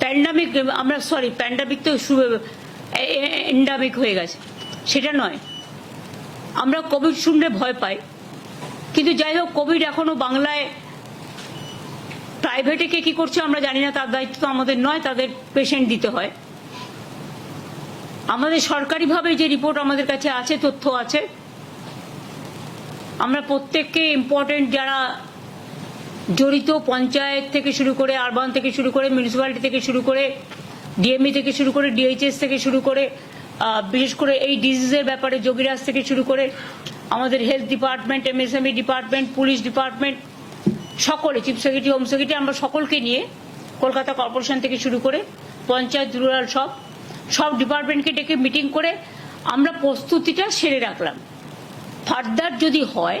Pandemic আমরা sorry pandemic তো শুরু এন্ডামিক হয়ে গেছে। সেটা নয়। আমরা কোভিড শুনলে ভয় পাই। কিন্তু যাই হোক কোভিড এখনও বাংলায় প্রাইভেটে কে কি করছে আমরা জানি না, তার দায়িত্ব তো আমাদের নয়, তাদের পেশেন্ট দিতে হয়। আমাদের সরকারিভাবে যে রিপোর্ট আমাদের কাছে আছে, তথ্য আছে। আমরা প্রত্যেককে ইম্পর্টেন্ট যারা জড়িত পঞ্চায়েত থেকে শুরু করে আরবান থেকে শুরু করে মিউনিসিপ্যালিটি থেকে শুরু করে ডিএমই থেকে শুরু করে ডিএইচএস থেকে শুরু করে বিশেষ করে এই ডিজিজের ব্যাপারে যোগীরাজ থেকে শুরু করে আমাদের health department MSME department police department সকলে চিফ সেক্রেটারি হোম সেক্রেটারি আমরা সকলকে নিয়ে কলকাতা কর্পোরেশন থেকে শুরু করে পঞ্চায়েত রুরাল সব সব ডিপার্টমেন্টকে ডেকে মিটিং করে আমরা প্রস্তুতিটা সেরে রাখলাম। ফার্দার যদি হয়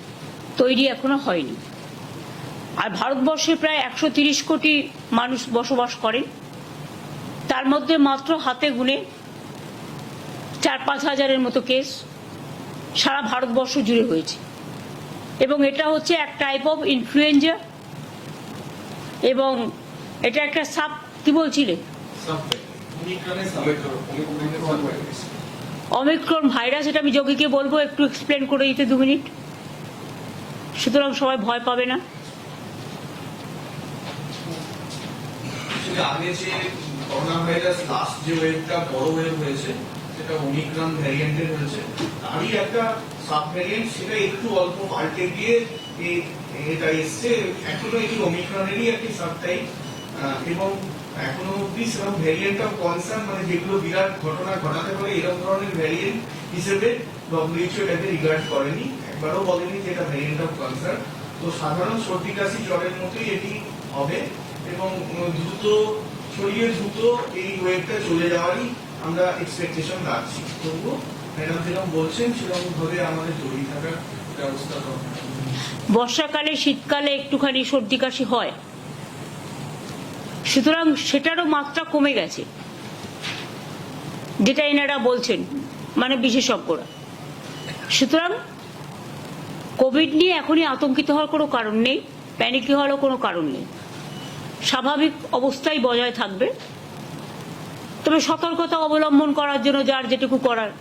তৈরি এখনও হয়নি। আর ভারতবর্ষে প্রায় একশো তিরিশ কোটি মানুষ বসবাস করেন তার মধ্যে মাত্র হাতে গুনে চার পাঁচ হাজারের মতো কেস সারা ভারতবর্ষ জুড়ে হয়েছে। এবং এটা হচ্ছে এক টাইপ অফ ইনফ্লুয়েঞ্জা এবং এটা একটা সাপ কি বলছিলে? অমিক্রন ভাইরাস এটা আমি যোগীকে বলব একটু এক্সপ্লেন করে দিতে দু মিনিট। সুতরাং সবাই ভয় পাবে না। আগে যে বড় হয়েছে সেটা ভ্যারিয়েন্টের সেটা একটু অল্প গিয়ে এবং এখনও সেরকম ভ্যারিয়েন্ট অফ কনসার্ন মানে যেগুলো বিরাট ঘটনা ঘটাতে পারে, এরকম ধরনের ভ্যারিয়েন্ট হিসেবে এটাকে রিগার্ড করেনি। একবারও বলেনি যে এটা ভ্যারিয়েন্ট অফ কনসার্ন তো সাধারণ সর্দি কাশি জ্বরের মতোই এটি হবে এবং দ্রুত, ছড়িয়ে দ্রুত এই ওয়েভটা চলে যাওয়ারই আমরা এক্সপেকটেশন রাখছি। তবুও ম্যাডাম যেরকম বলছেন সেরকম ভাবে আমাদের জড়িয়ে থাকার ব্যবস্থা দরকার বর্ষাকালে, শীতকালে একটুখানি সর্দি কাশি হয়। সুতরাং সেটারও মাত্রা কমে গেছে। যেটা এনারা বলছেন মানে বিশেষজ্ঞরা। সুতরাং কোভিড নিয়ে এখনই আতঙ্কিত হওয়ার কোনো কারণ নেই প্যানিক হওয়ারও কোনো কারণ নেই। স্বাভাবিক অবস্থাই বজায় থাকবে। তবে সতর্কতা অবলম্বন করার জন্য যার যেটুকু করার,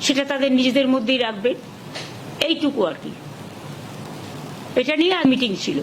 সেটা তাদের নিজেদের মধ্যেই রাখবে। এইটুকু আর কি। এটা নিয়ে মিটিং ছিল।